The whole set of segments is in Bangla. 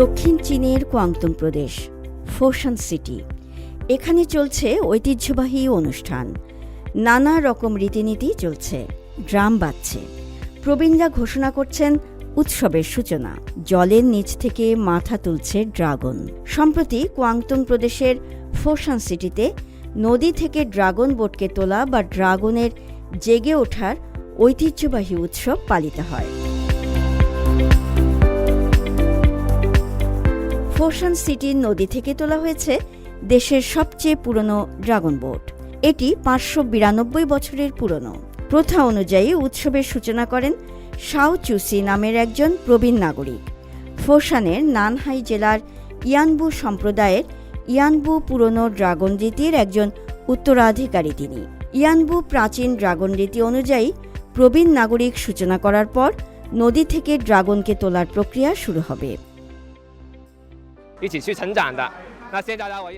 দক্ষিণ চীনের কোয়াংতুং প্রদেশ, ফোশান সিটি। এখানে চলছে ঐতিহ্যবাহী অনুষ্ঠান। নানা রকম রীতিনীতি চলছে ড্রাম বাজছে প্রবীণরা ঘোষণা করছেন উৎসবের সূচনা। জলের নিচ থেকে মাথা তুলছে ড্রাগন। সম্প্রতি কোয়াংতুং প্রদেশের ফোশান সিটিতে নদী থেকে ড্রাগন বোটকে তোলা বা ড্রাগনের জেগে ওঠার ঐতিহ্যবাহী উৎসব পালিত হয়। ফোশান সিটির নদী থেকে তোলা হয়েছে দেশের সবচেয়ে পুরনো ড্রাগন বোট। এটি পাঁচশো বিরানব্বই বছরের পুরনো। প্রথা অনুযায়ী উৎসবের সূচনা করেন শাও চুসি নামের একজন প্রবীণ নাগরিক। ফোশানের নানহাই জেলার ইয়ানবু সম্প্রদায়ের ইয়ানবু পুরনো ড্রাগন রীতির একজন উত্তরাধিকারী তিনি। ইয়ানবু প্রাচীন ড্রাগন রীতি অনুযায়ী প্রবীণ নাগরিক সূচনা করার পর নদী থেকে ড্রাগনকে তোলার প্রক্রিয়া শুরু হবে।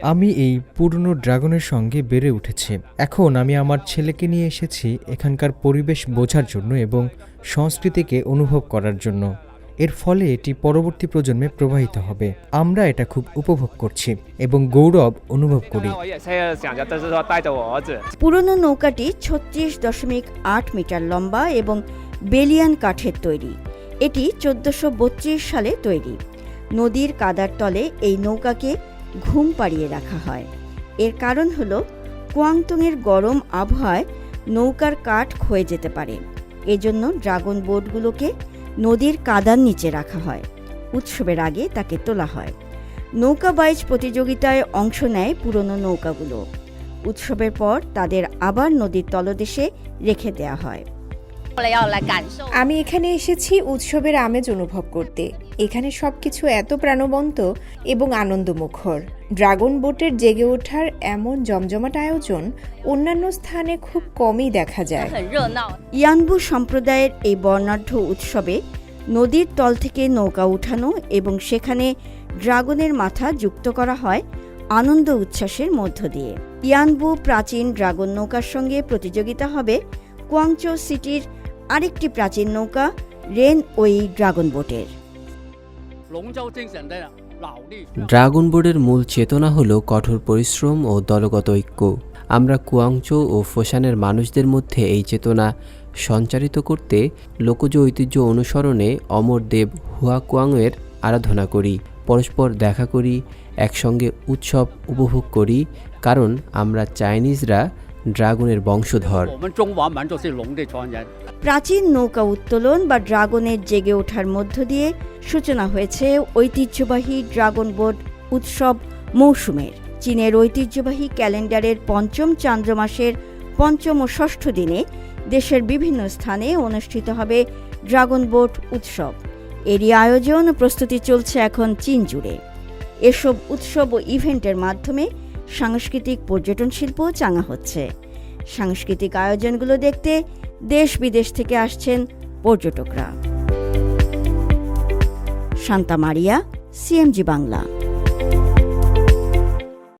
আমি এই পুরনো ড্রাগনের সঙ্গে বেড়ে উঠেছি। এখন আমি আমার ছেলেকে নিয়ে এসেছি এখানকার পরিবেশ বোঝার জন্য এবং সংস্কৃতিকে অনুভব করার জন্য। এর ফলে এটি পরবর্তী প্রজন্মে প্রবাহিত হবে। আমরা এটা খুব উপভোগ করছি এবং গৌরব অনুভব করি। পুরনো নৌকাটি ছত্রিশ দশমিক আট মিটার লম্বা এবং বেলিয়ান কাঠের তৈরি। এটি চোদ্দশো সালে তৈরি। নদীর কাদার তলে এই নৌকাকে ঘুম পাড়িয়ে রাখা হয়। এর কারণ হল, কোয়াংটংয়ের গরম আবহাওয়ায় নৌকার কাঠ ক্ষয়ে যেতে পারে। এজন্য ড্রাগন বোটগুলোকে নদীর কাদার নিচে রাখা হয়। উৎসবের আগে তাকে তোলা হয়। নৌকা বাইজ প্রতিযোগিতায় অংশ নেয় পুরনো নৌকাগুলো। উৎসবের পর তাদের আবার নদীর তলদেশে রেখে দেয়া হয়। আমি এখানে এসেছি উৎসবের আমেজ অনুভব করতে। এখানে সবকিছু এত প্রাণবন্ত এবং আনন্দমুখর। ড্রাগন বোটের জেগে ওঠার এমন জমজমাট আয়োজন অন্যান্য স্থানে খুব কমই দেখা যায়। ইয়ানবু সম্প্রদায়ের এই বর্ণাঢ্য উৎসবে নদীর তল থেকে নৌকা উঠানো এবং সেখানে ড্রাগনের মাথা যুক্ত করা হয় আনন্দ উচ্ছ্বাসের মধ্য দিয়ে। ইয়ানবু প্রাচীন ড্রাগন নৌকার সঙ্গে প্রতিযোগিতা হবে কোয়াংচো সিটির আরেকটি প্রাচীন নৌকা, রেন ওই ড্রাগন বোটের। ড্রাগন বোর্ডের মূল চেতনা হল কঠোর পরিশ্রম ও দলগত ঐক্য। আমরা কুয়াংচো ও ফোসানের মানুষদের মধ্যে এই চেতনা সঞ্চারিত করতে লোকজ ঐতিহ্য অনুসরণে অমর দেব হুয়া কুয়াংয়ের আরাধনা করি, পরস্পর দেখা করি, একসঙ্গে উৎসব উপভোগ করি, কারণ আমরা চাইনিজরা ড্রাগনের বংশধর। প্রাচীন নৌকা উত্তোলন বা ড্রাগনের জেগে ওঠার মধ্য দিয়ে সূচনা হয়েছে ঐতিহ্যবাহী ড্রাগন বোট উৎসব মৌসুমের। চীনের ঐতিহ্যবাহী ক্যালেন্ডারের পঞ্চম চান্দ্র মাসের পঞ্চম ও ষষ্ঠ দিনে দেশের বিভিন্ন স্থানে অনুষ্ঠিত হবে ড্রাগন বোট উৎসব। এরই আয়োজন প্রস্তুতি চলছে এখন চীন জুড়ে। এসব উৎসব ও ইভেন্টের মাধ্যমে সাংস্কৃতিক পর্যটন শিল্প চাঙা হচ্ছে। সাংস্কৃতিক আয়োজনগুলো দেখতে দেশ বিদেশ থেকে আসছেন পর্যটকরা। শান্তা মারিয়া সিএমজি বাংলা।